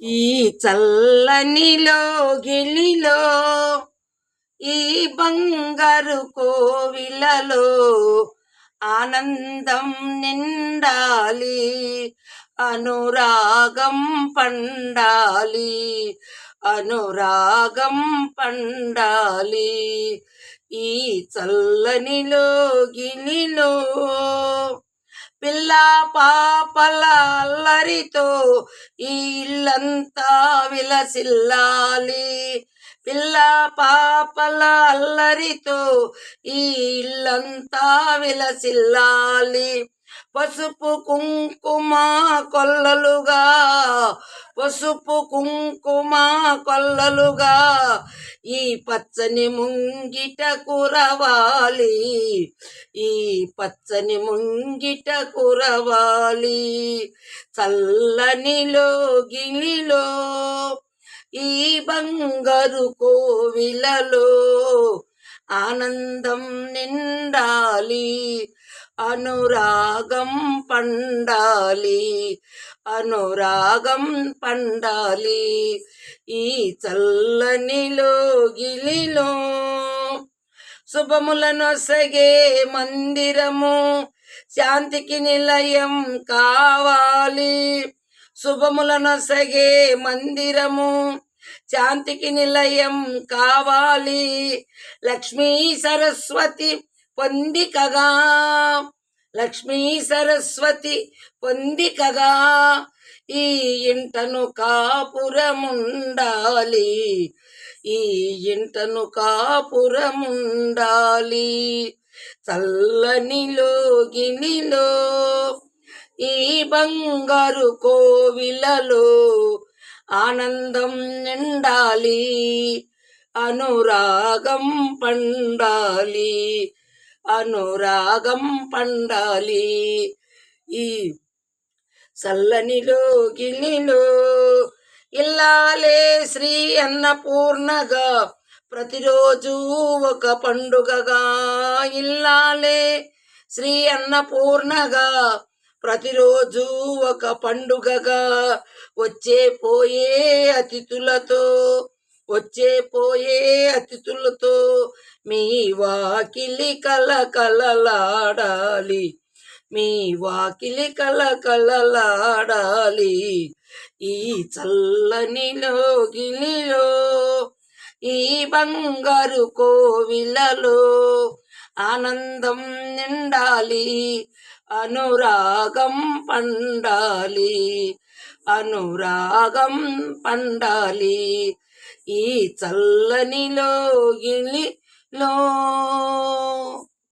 ఈ చల్లనిలో గిలిలో ఈ బంగారు కోవిలలో ఆనందం నిండాలి అనురాగం పండాలి అనురాగం పండాలి. ఈ చల్లనిలో గిలిలో పిల్ల పాపల అల్లరితో ఈ ఇల్లంతా విలసిల్లాలి. పిల్ల పాపల అల్లరితో ఈ ఇల్లంతా విలసిల్లాలి. పసుపు కుంకుమ కొల్లలుగా పసుపు కుంకుమ కొల్లలుగా ఈ పచ్చని ముంగిట కురవాలి. ఈ పచ్చని ముంగిట కురవాలి. చల్లనిలో లోగిలిలో ఈ బంగారు కోవిలలో ఆనందం నిండాలి. అనురాగం పండాలి. అనురాగం పండాలి. ఈ చల్లని లోగిలిలో శుభములను సగే మందిరము. శాంతికి నిలయం కావాలి. శుభములనొసగే మందిరము. శాంతికి నిలయం కావాలి. లక్ష్మీ సరస్వతి పొందికగా లక్ష్మీ సరస్వతి పొందికగా ఈ ఇంటను కాపురముండాలి. ఈ ఇంటను కాపురముండాలి. చల్లనిలో ఈ బంగారు కోవిలలో ఆనందం నిండాలి. అనురాగం పండాలి. అనురాగం పండాలి. ఈ చల్లనిలో గిలిలో ఇల్లాలే శ్రీ అన్నపూర్ణగా. ప్రతిరోజు ఒక పండుగగా. ఇల్లాలే శ్రీ అన్నపూర్ణగా. ప్రతిరోజు ఒక పండుగగా. వచ్చే పోయే అతిథులతో వచ్చే పోయే అతిథులతో మీ వాకిలి కల కలలాడాలి. మీ వాకిలి కల కలలాడాలి. ఈ చల్లనిలో గిలిలో ఈ బంగారు కోవిలలో ఆనందం నిండాలి అనురాగం పండాలి అనురాగం పండాలి. ఈ చల్లనిలో గిలిలో